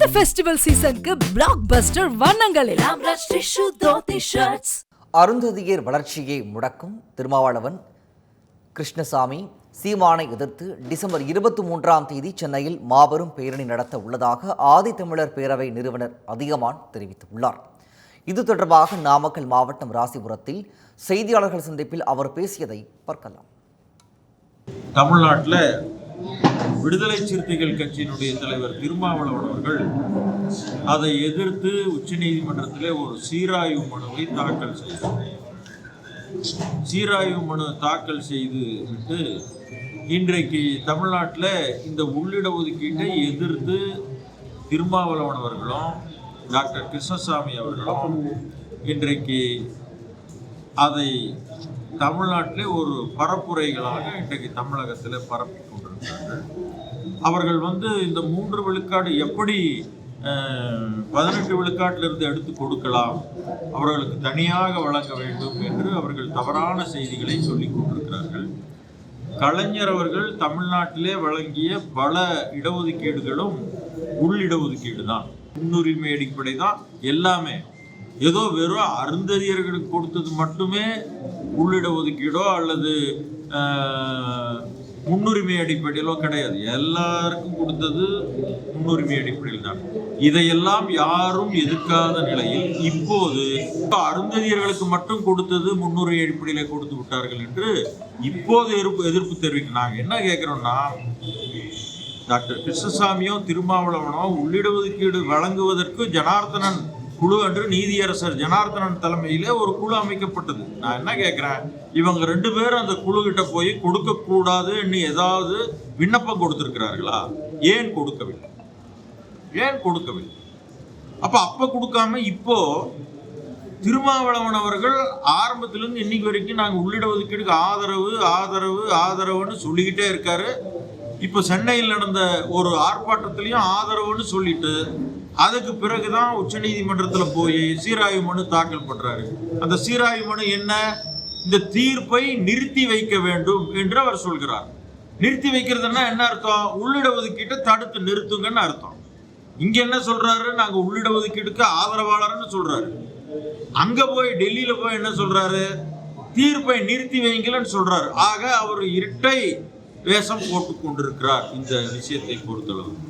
இந்த ஃபெஸ்டிவல் சீசனுக்கு பிளாக் பஸ்டர் வண்ணங்களில் அருந்ததியர் வளர்ச்சியை முடக்கும் திருமாவளவன் கிருஷ்ணசாமி சீமானை எதிர்த்து டிசம்பர் இருபத்தி மூன்றாம் தேதி சென்னையில் மாபெரும் பேரணி நடத்த உள்ளதாக ஆதித்தமிழர் பேரவை நிறுவனர் அதிகமான் தெரிவித்துள்ளார். இது தொடர்பாக நாமக்கல் மாவட்டம் ராசிபுரத்தில் செய்தியாளர்கள் சந்திப்பில் அவர் பேசியதை பார்க்கலாம். தமிழ்நாட்டில் விடுதலை சிறுத்தைகள் கட்சியினுடைய தலைவர் திருமாவளவன் அவர்கள் அதை எதிர்த்து உச்சநீதிமன்றத்திலே ஒரு சீராய்வு மனுவை தாக்கல் செய்தார். சீராய்வு மனு தாக்கல் செய்து விட்டு இன்றைக்கு தமிழ்நாட்டில் இந்த உள்ளிட ஒதுக்கீட்டை எதிர்த்து திருமாவளவன் அவர்களும் டாக்டர் கிருஷ்ணசாமி அவர்களும் இன்றைக்கு அதை தமிழ்நாட்டிலே ஒரு பரப்புரைகளாக இன்றைக்கு தமிழகத்தில் பரப்பி கொண்டிருக்கிறார்கள். அவர்கள் வந்து இந்த மூன்று விழுக்காடு எப்படி பதினெட்டு விழுக்காட்டிலிருந்து எடுத்து கொடுக்கலாம் அவர்களுக்கு தனியாக வழங்க வேண்டும் என்று அவர்கள் தவறான செய்திகளை சொல்லிக் கொண்டிருக்கிறார்கள். கலைஞர் அவர்கள் தமிழ்நாட்டிலே வழங்கிய பல இடஒதுக்கீடுகளும் உள் இடஒதுக்கீடு தான். முன்னுரிமை அடிப்படை தான் எல்லாமே. ஏதோ வெறும் அருந்ததியர்களுக்கு கொடுத்தது மட்டுமே உள்ளிட ஒதுக்கீடோ அல்லது முன்னுரிமை அடிப்படையிலோ கிடையாது. எல்லாருக்கும் கொடுத்தது முன்னுரிமை அடிப்படையில் தான். இதையெல்லாம் யாரும் எதிர்க்காத நிலையில் இப்போது அருந்ததியர்களுக்கு மட்டும் கொடுத்தது முன்னுரிமை அடிப்படையில் கொடுத்து விட்டார்கள் என்று இப்போது எதிர்ப்பு எதிர்ப்பு தெரிவிக்க நாங்கள் என்ன கேட்குறோம்னா டாக்டர் கிருஷ்ணசாமியோ திருமாவளவனோ உள்ளிட ஒதுக்கீடு வழங்குவதற்கு ஜனார்தனன் குழு என்று நீதியரசர் ஜனார்தனன் தலைமையிலே ஒரு குழு அமைக்கப்பட்டது. நான் என்ன கேட்குறேன்? இவங்க ரெண்டு பேரும் அந்த குழு கிட்ட போய் கொடுக்கக்கூடாதுன்னு ஏதாவது விண்ணப்பம் கொடுத்துருக்கிறார்களா? ஏன் கொடுக்கவில்லை? ஏன் கொடுக்கவில்லை? அப்போ அப்போ கொடுக்காம இப்போ திருமாவளவன் அவர்கள் ஆரம்பத்திலிருந்து இன்னைக்கு வரைக்கும் நாங்கள் உள்ளிட ஒதுக்கீடுக்கு ஆதரவு ஆதரவு ஆதரவுன்னு சொல்லிக்கிட்டே இருக்காரு. இப்போ சென்னையில் நடந்த ஒரு ஆர்ப்பாட்டத்திலையும் ஆதரவுன்னு சொல்லிட்டு அதுக்கு பிறகுதான் உச்சநீதிமன்றத்தில் போய் சீராய்வு மனு தாக்கல் பண்றாரு. அந்த சீராய்வு மனு என்ன? இந்த தீர்ப்பை நிறுத்தி வைக்க வேண்டும் என்று அவர் சொல்கிறார். நிறுத்தி வைக்கிறதுன்னா என்ன அர்த்தம்? உள்ளிட ஒதுக்கீட்டை தடுத்து நிறுத்துங்கன்னு அர்த்தம். இங்க என்ன சொல்றாரு? நாங்க உள்ளிட ஒதுக்கீட்டுக்கு ஆதரவாளர்னு சொல்றாரு. அங்க போய் டெல்லியில போய் என்ன சொல்றாரு? தீர்ப்பை நிறுத்தி வைங்கலன்னு சொல்றாரு. ஆக அவர் இரட்டை வேஷம் போட்டு கொண்டிருக்கிறார் இந்த விஷயத்தை பொறுத்தளவு.